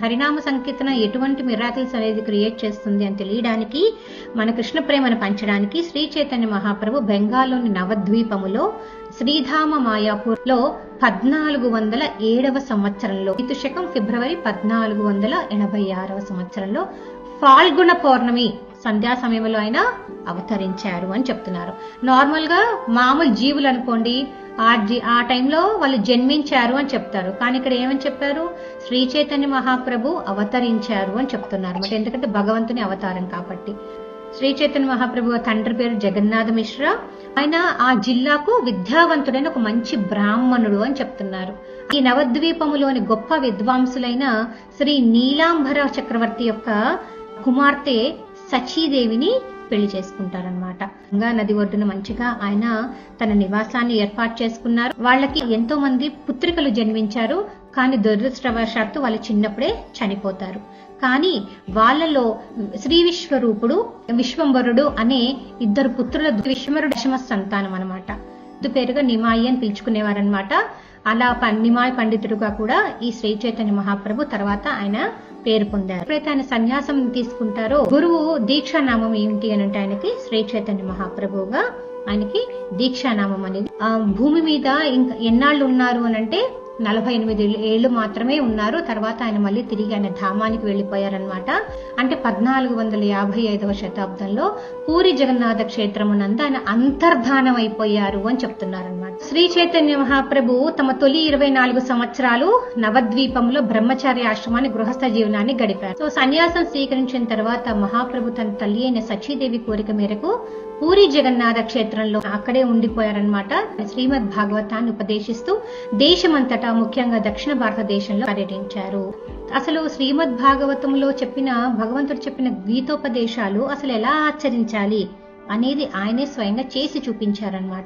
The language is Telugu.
హరినామ సంకీర్తన ఎటువంటి మిరాకిల్స్ అనేది క్రియేట్ చేస్తుంది అని తెలియడానికి మన కృష్ణ ప్రేమను పంచడానికి శ్రీ చైతన్య మహాప్రభు బెంగాల్లోని నవద్వీపములో శ్రీధామ మాయాపూర్లో పద్నాలుగు వందల ఏడవ సంవత్సరంలో ఇతుశకం ఫిబ్రవరి పద్నాలుగు వందల ఎనభై ఆరవ సంవత్సరంలో ఫాల్గుణ పౌర్ణమి సంధ్యా సమయంలో ఆయన అవతరించారు అని చెప్తున్నారు. నార్మల్గా మామూలు జీవులు అనుకోండి ఆ జీ- ఆ టైంలో వాళ్ళు జన్మించారు అని చెప్తారు. కానీ ఇక్కడ ఏమని చెప్పారు? శ్రీ చైతన్య మహాప్రభు అవతరించారు అని చెప్తున్నారు. అంటే ఎందుకంటే భగవంతుని అవతారం కాబట్టి. శ్రీ చైతన్య మహాప్రభు తండ్రి పేరు జగన్నాథ మిశ్రా. ఆయన ఆ జిల్లాకు విద్యావంతుడైన ఒక మంచి బ్రాహ్మణుడు అని చెప్తున్నారు. ఈ నవద్వీపములోని గొప్ప విద్వాంసులైన శ్రీ నీలాంబర చక్రవర్తి యొక్క కుమార్తె సచీదేవిని పెళ్ళి చేసుకుంటారనమాట గంగా నది ఒడ్డున మంచిగా ఆయన తన నివాసాన్ని ఏర్పాటు చేసుకున్నారు. వాళ్ళకి ఎంతో మంది పుత్రికలు జన్మించారు. కానీ దురదృష్టవశాత్తు వాళ్ళు చిన్నప్పుడే చనిపోతారు. కానీ వాళ్ళలో శ్రీ విశ్వరూపుడు విశ్వంబరుడు అనే ఇద్దరు పుత్రుల విశ్వరుడు దశమ సంతానం అనమాట పేరుగా నిమాయి అని పిలుచుకునేవారనమాట అలా నిమాయ పండితుడుగా కూడా ఈ శ్రీ చైతన్య మహాప్రభు తర్వాత ఆయన పేరు పొందారు. ఎప్పుడైతే ఆయన సన్యాసం తీసుకుంటారో గురువు దీక్షానామం ఏమిటి అని అంటే ఆయనకి శ్రీ చైతన్య మహాప్రభువుగా ఆయనకి దీక్షానామం అనేది. భూమి మీద ఇంకా ఎన్నాళ్ళు ఉన్నారు అని అంటే నలభై ఎనిమిది ఏళ్ళు మాత్రమే ఉన్నారు. తర్వాత ఆయన మళ్ళీ తిరిగి ఆయన ధామానికి వెళ్ళిపోయారనమాట అంటే పద్నాలుగు వందల యాభై ఐదవ శతాబ్దంలో పూరి జగన్నాథ క్షేత్రమునందు ఆయన అంతర్ధానం అయిపోయారు అని చెప్తున్నారనమాట శ్రీ చైతన్య మహాప్రభు తమ తొలి ఇరవై నాలుగు సంవత్సరాలు నవద్వీపంలో బ్రహ్మచార్య ఆశ్రమాన్ని గృహస్థ జీవనాన్ని గడిపారు. సో సన్యాసం స్వీకరించిన తర్వాత మహాప్రభు తన తల్లి అయిన సచీదేవి కోరిక మేరకు పూరి జగన్నాథ క్షేత్రంలో అక్కడే ఉండిపోయారనమాట శ్రీమద్ భాగవతాన్ని ఉపదేశిస్తూ దేశమంతటా ముఖ్యంగా దక్షిణ భారతదేశంలో పర్యటించారు. అసలు శ్రీమద్ భాగవతంలో చెప్పిన భగవంతుడు చెప్పిన గీతోపదేశాలు అసలు ఎలా ఆచరించాలి అనేది ఆయనే స్వయంగా చేసి చూపించారనమాట